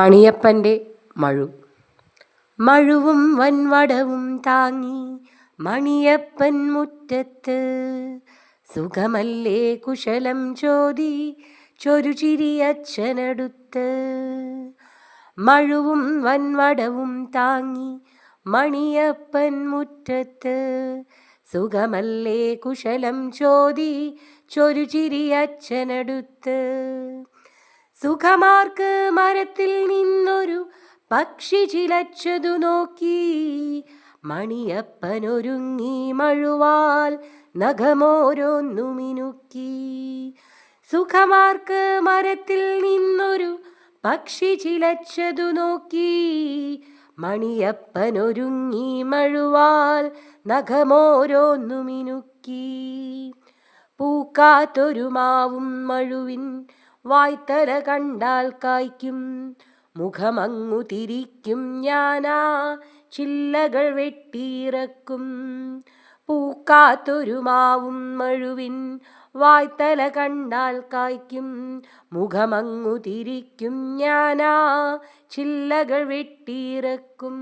മണിയപ്പന്റെ മഴു. മഴുവും വൻവടവും താങ്ങി മണിയപ്പൻ മുറ്റത്ത്. സുഖമല്ലേ കുശലം ചോദി ചൊരുചിരി അച്ഛനടുത്ത്. മഴുവും വൻവടവും താങ്ങി മണിയപ്പൻ മുറ്റത്ത്. സുഖമല്ലേ കുശലം ചോദി ചൊരുചിരി അച്ഛനടുത്ത്. സുഖമാർക്ക് മരത്തിൽ നിന്നൊരു പക്ഷി ചിലച്ചതു നോക്കി. മണിയപ്പനൊരുങ്ങി മഴുവാൽ നഖമോരോന്നു മിനുക്കി സുഖമാർക്ക് മരത്തിൽ നിന്നൊരു പക്ഷി ചിലച്ചതു നോക്കി. മണിയപ്പനൊരുങ്ങി മഴുവാൽ നഖമോരോന്നു മിനുക്കി പൂക്കാത്തൊരു മാവും മഴുവിൻ വായ്ത്തല കണ്ടാൽ കായ്ക്കും. മുഖമങ്ങു തിരിക്കും ഞാനാ. ചില്ലകൾ വെട്ടിയിറക്കും. പൂക്കാത്തൊരു മാവും മഴുവിൻ. വായ്ത്തല കണ്ടാൽ കായ്ക്കും. മുഖമങ്ങു തിരിക്കും ഞാനാ. ചില്ലകൾ വെട്ടിയിറക്കും.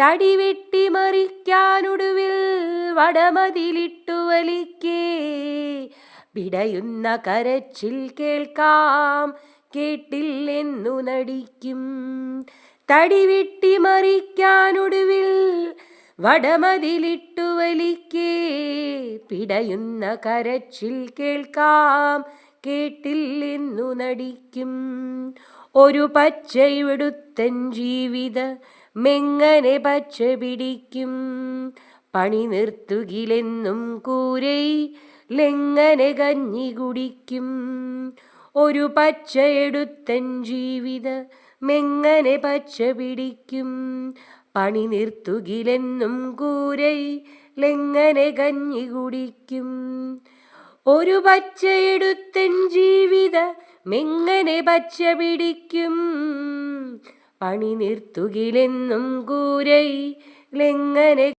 തടി വെട്ടി മറിക്കാനൊടുവിൽ വടമതിലിട്ടു വലിക്കേ. പിടയുന്ന കരച്ചിൽ കേൾക്കാം കേട്ടില്ലെന്നു നടിക്കും. തടിവിട്ടി മറിക്കാനൊടുവിൽ വടമതിലിട്ടു വലിക്കേ പിടയുന്ന കരച്ചിൽ കേൾക്കാം കേട്ടില്ലെന്നു നടിക്കും. ഒരു പച്ചയുടുത്തൻ ജീവിത മെങ്ങനെ പച്ച പിടിക്കും. പണി നിർത്തുകിലെന്നും കൂരൈ ലെങ്ങനെ കഞ്ഞി കുടിക്കും. ഒരു പച്ചയെടുത്തൻ ജീവിത മെങ്ങനെ പച്ച പിടിക്കും. പണി നിർത്തുകിലെന്നും കൂരൈ ലെങ്ങനെ കഞ്ഞി കുടിക്കും. ഒരു പച്ചയെടുത്തൻ ജീവിത മെങ്ങനെ പച്ച പിടിക്കും. പണി നിർത്തുകിലെന്നും കൂരൈ ലെങ്ങനെ